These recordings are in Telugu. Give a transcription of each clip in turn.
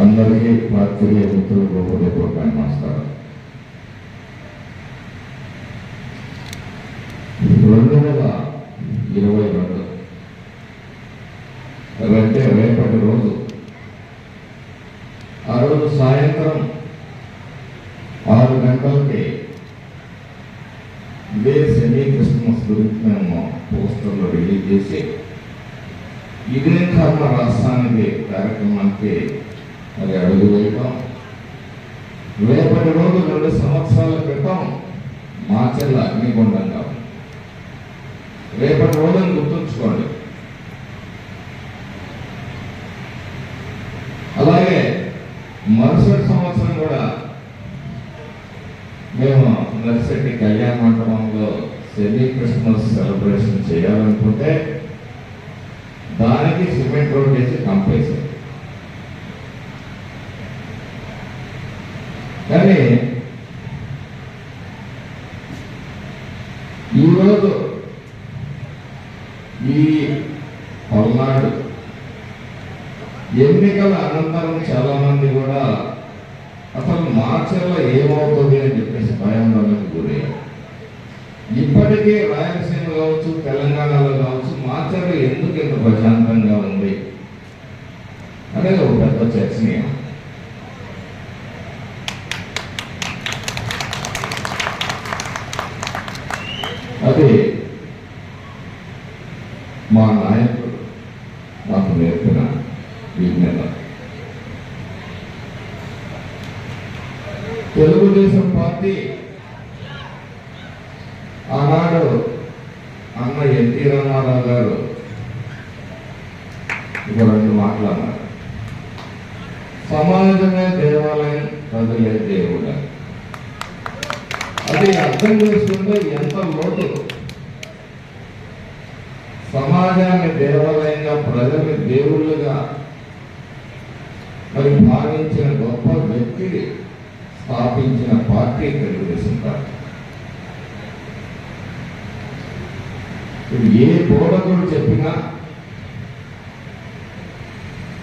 అందరికీ పాత్రికేయ మిత్రులకు హృదయపూర్వకమైన నమస్కారం. రెండు వేల ఇరవై రెండు. అంటే రేపటి రోజు. ఆ రోజు సాయంత్రం ఆరు గంటలకి ఇదే సెమీ క్రిస్మస్ గురించి మేము పోస్టర్లో రిలీజ్ చేసి ఇదే కర్మ రాష్ట్రానికి కార్యక్రమానికి మరి అడుగు వేయటం. రేపటి రోజు రెండు సంవత్సరాల క్రితం మాచెల్ల అగ్నిగుండంగా కాదు రేపటి రోజును గుర్తుంచుకోండి. అలాగే మరుసటి సంవత్సరం కూడా మేము నర్సెట్టి కళ్యాణ మండపంలో సెమీ క్రిస్మస్ సెలబ్రేషన్ చేయాలనుకుంటే దానికి సిమెంట్ రోడ్ వేసి కంపేసారు కానీ ఈరోజు ఈ పల్నాడు ఎన్నికల అనంతరం చాలా మంది కూడా అసలు మార్చల్లో ఏమవుతుంది అని చెప్పేసి భయాందోళనకు గురయ్యారు. ఇప్పటికే రాయలసీమ కావచ్చు తెలంగాణలో కావచ్చు మార్చర్ల ఎందుకు ఇంత ప్రశాంతంగా ఉంది అనేది ఒక పెద్ద చర్చనీయం. అది మా నాయకుడు తెలుగుదేశం పార్టీ ఆనాడు అన్న ఎన్టీ రామారావు గారు ఇక రెండు మాట్లాడారు సమాజమే దేవాలయం ప్రజలే దేవుడు. అది అర్థం చేసుకుంటే ఎంత లోటు. సమాజాన్ని దేవాలయంగా ప్రజల్ని దేవుళ్ళుగా మరి భావించిన గొప్ప వ్యక్తి స్థాపించిన పార్టీ తెలుగుదేశం పార్టీ. ఏ బోధకుడు చెప్పినా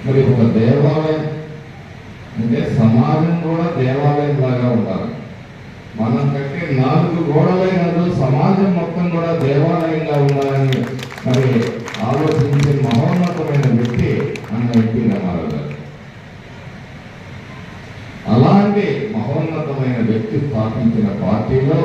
మరి ఒక దేవాలయం అంటే సమాజం కూడా దేవాలయం లాగా ఉండాలి. మనం కట్టే నాలుగు గోడలే సమాజం మొత్తం కూడా దేవాలయంగా ఉండాలని మరి ఆలోచించే మహోన్నతమైన వ్యక్తి అన్న ఎన్టీ రామారావు గారు అలాంటి మహోన్నతమైన వ్యక్తి స్థాపించిన పార్టీలో